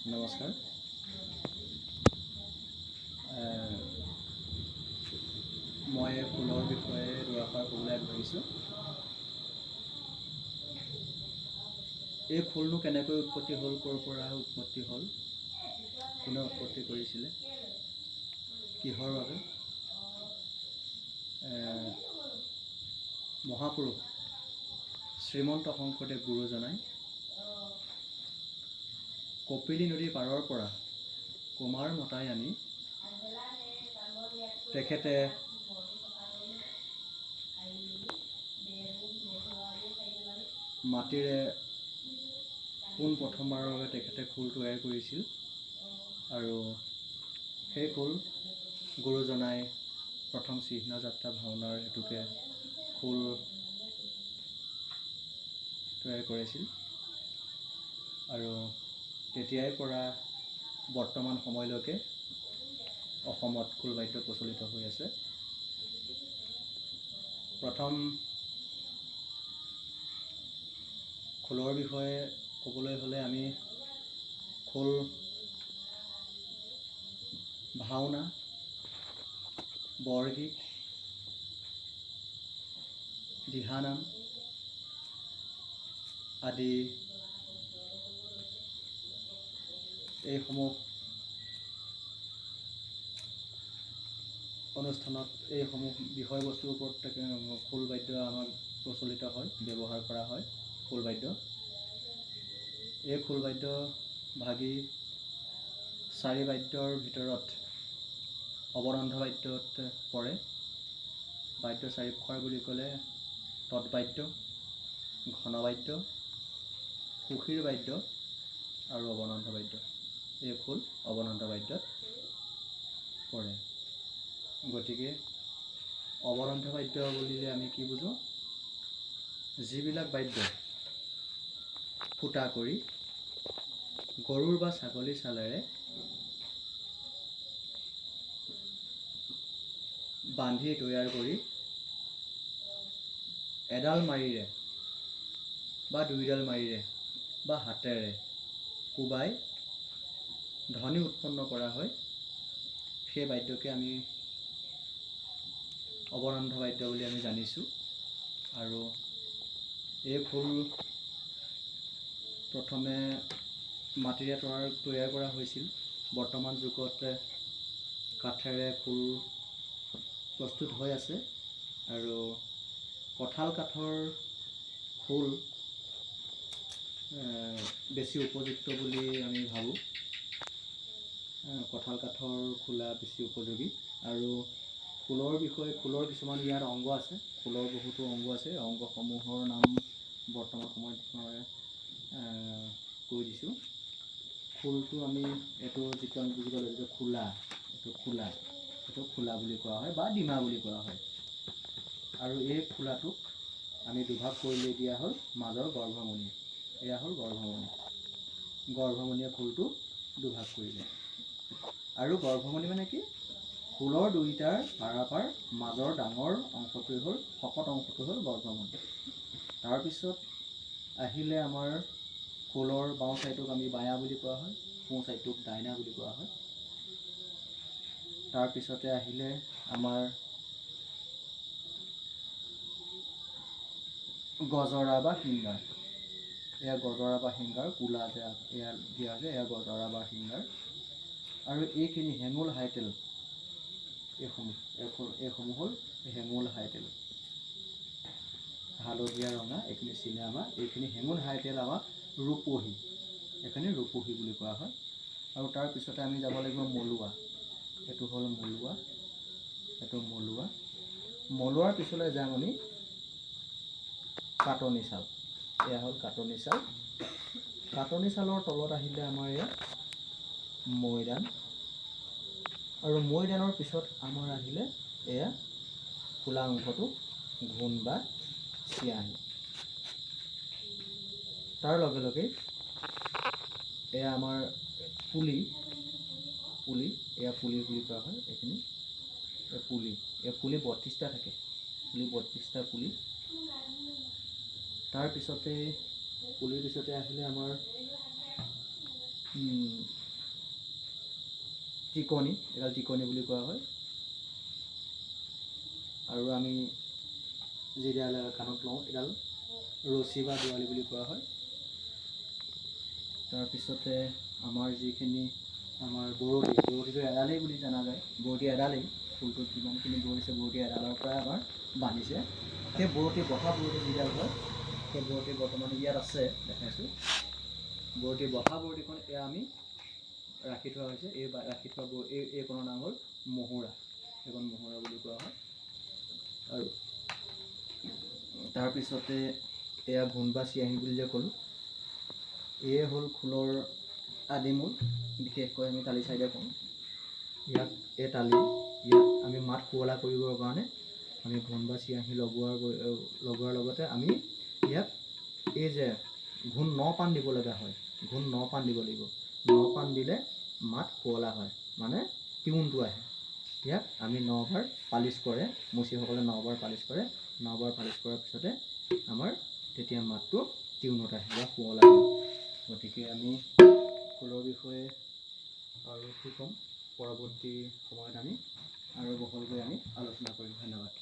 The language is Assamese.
নমস্কাৰ। মই ফুলৰ বিষয়ে দুআষাৰ ক'বলৈ আগবাঢ়িছোঁ। এই ফুলনো কেনেকৈ উৎপত্তি হ'ল ক'ৰ পৰা উৎপত্তি হ'ল কোনে উৎপত্তি কৰিছিলে কিহৰ বাবে? মহাপুৰুষ শ্ৰীমন্ত শংকৰদেৱ গুৰুজনাই কপিলী নদীৰ পাৰৰ পৰা। কুমাৰ মতাই আনি তেখেতে মাটিৰে পোন প্ৰথমবাৰৰ বাবে তেখেতে খোল তৈয়াৰ কৰিছিল আৰু সেই খোল গুৰুজনাই প্ৰথম চিহ্ন যাত্ৰা ভাওনাৰ হেতুকে খোল তৈয়াৰ কৰিছিল। আৰু তেতিয়াই পৰা বৰ্তমান সময়লৈকে অসমত খোল বাদ্য প্ৰচলিত হৈ আছে। প্ৰথম খোলৰ বিষয়ে ক'বলৈ হ'লে আমি খোল ভাওনা বৰগীত দিহানাম আদি এইসমূহ অনুষ্ঠানত এইসমূহ বিষয়বস্তুৰ ওপৰত খোল বাদ্য আমাক প্ৰচলিত হয়, ব্যৱহাৰ কৰা হয় খোল বাদ্য। এই খোল বাদ্য ভাগি চাৰি বাদ্যৰ ভিতৰত অৱৰন্ধ বাদ্যত পৰে। বাদ্য চাৰি বুলি ক'লে তৎবাদ্য ঘনবাদ্য সুশীৰ বাদ্য আৰু অৱনন্ধ বাদ্য। এই খোল অৱনন্ধ বাদ্যত পৰে গতিকে অৱৰন্ধ বাদ্য বুলিলে আমি কি বুজোঁ যিবিলাক বাদ্য ফুটা কৰি গৰুৰ বা ছাগলীৰ ছালেৰে বান্ধি তৈয়াৰ কৰি এডাল মাৰিৰে বা দুইডাল মাৰিৰে বা হাতেৰে কোবাই ধ্বনি উৎপন্ন কৰা হয় সেই বাদ্যকে আমি অৱৰন্ধ বাদ্য বুলি আমি জানিছোঁ। আৰু এই খোল প্ৰথমে মাটিৰে তৈয়াৰ তৈয়াৰ কৰা হৈছিল। বৰ্তমান যুগত কাঠেৰে খোল প্ৰস্তুত হৈ আছে। আৰু কঁঠাল কাঠৰ এ, বেছি উপযুক্ত বুলি আমি ভাবোঁ। কঁঠাল কাঠৰ খোলা বেছি উপযোগী। আৰু খোলৰ বিষয়ে খোলৰ কিছুমান ইয়াত অংগ আছে। খোলৰ বহুতো অংগ আছে। অংগসমূহৰ নাম বৰ্তমান সময়ত মই কৈ দিছোঁ। খোলটো আমি এইটো যিটো আমি বুজিব লাগিব যে খোলা এইটো খোলা এইটো খোলা বুলি কোৱা হয় বা ডিমা বুলি কোৱা হয়। আৰু এই খোলাটোক আমি দুভাগ কৰি লৈ দিয়া হ'ল মাজৰ গৰ্ভমণি। এয়া হ'ল গৰ্ভমণি। গৰ্ভমণিয়ে খোলটো দুভাগ কৰিলে। আৰু গৰ্ভমণি মানে কি? খোলৰ দুইটাৰ পাৰাপাৰ মাজৰ ডাঙৰ অংশটোৱে হ'ল শকত অংশটো হ'ল গৰ্ভমণি তাৰপিছত আহিলে আমাৰ খোলৰ বাওঁ ছাইডটোক আমি বায়া বুলি কোৱা হয় সোঁ ছাইডটোক ডাইনা বুলি কোৱা হয়। তাৰপিছতে আহিলে আমাৰ গজৰা বা শিংগাৰ এয়া গজৰা বা শিংগাৰ কোলা যে এয়া দিয়া আছে এয়া গজৰা বা শিংগাৰ আৰু এইখিনি হেঙুল হাইটেল। এইসমূহ এইসমূহ- হ'ল হেঙুল হাইটেল। হালধীয়া ৰঙা এইখিনি চিনে আমাক এইখিনি হেঙুল হাইটেল আমাক ৰূপহী। এইখিনি ৰূপহী বুলি কোৱা হয়। আৰু তাৰপিছতে আমি যাব লাগিব মলুৱা। এইটো হ'ল মলুৱা। এইটো মলুৱা। মলুৱাৰ পিছলৈ যাম আমি কাটনি চাল। এয়া হ'ল কাটনি চাল। কাটনি চালৰ তলত আহিলে আমাৰ ইয়াত মৈদান আৰু মৈদানৰ পিছত আমাৰ আহিলে এয়া খোলা অংশটো ঘোণ বা চিয়াহী। তাৰ লগে লগে এয়া আমাৰ পুলি পুলি এয়া পুলি বুলি কোৱা হয় এইখিনি। এই পুলি এই পুলি বত্ৰিছটা থাকে। পুলি বত্ৰিছটা পুলি। তাৰপিছতে পুলিৰ পিছতে আহিলে আমাৰ টিকনি এডাল টিকনি বুলি কোৱা হয়। আৰু আমি যিডাল কাণত লওঁ, এডাল ৰছী বা দুৱালি বুলি কোৱা হয়। তাৰপিছতে আমাৰ যিখিনি আমাৰ বৰতি বৰতিটো এডালেই বুলি জনা যায়। বৰতি এডালেই, ফুলটোত যিমানখিনি বৰিছে বৰতি এডালৰ পৰাই আমাৰ বান্ধিছে। সেই বৰতি বহা বৰতি যিডাল হয়, সেই বৰতি বৰ্তমান ইয়াত আছে, দেখাইছোঁ। বৰতি বহা বৰতিখন এয়া আমি ৰাখি থোৱা হৈছে এই ৰাখি থোৱা বৰ এই এইকণৰ নাম হ'ল মহুৰা এইকণ মহুৰা বুলি কোৱা হয়। আৰু তাৰপিছতে এয়া ঘোণ বা চিয়াহী বুলি যে ক'লোঁ এয়ে হ'ল খোলৰ আদিমূল বিশেষকৈ আমি তালি চাইডে কওঁ। ইয়াক এই তালি। ইয়াক আমি মাত শুৱলা কৰিবৰ কাৰণে আমি ঘোণ বা চিয়াহী লগোৱাৰ লগোৱাৰ লগতে আমি ইয়াক এই যে ঘোণ ন পান দিব লগা হয়। ঘোণ ন পান দিব লাগিব। ন পান দিলে মাত শুৱলা হয়। মানে টিউনটো আহে। ইয়াক আমি নবাৰ পালিচ কৰে। মুচিসকলে নবাৰ পালিচ কৰে। নবাৰ পালিচ কৰাৰ পিছতে আমাৰ তেতিয়া মাতটো টিউনত আহে বা শুৱলা হয়। গতিকে আমি খোলৰ বিষয়ে আৰু কি ক'ম? পৰৱৰ্তী সময়ত আমি আৰু বহলকৈ আমি আলোচনা কৰিম। ধন্যবাদ।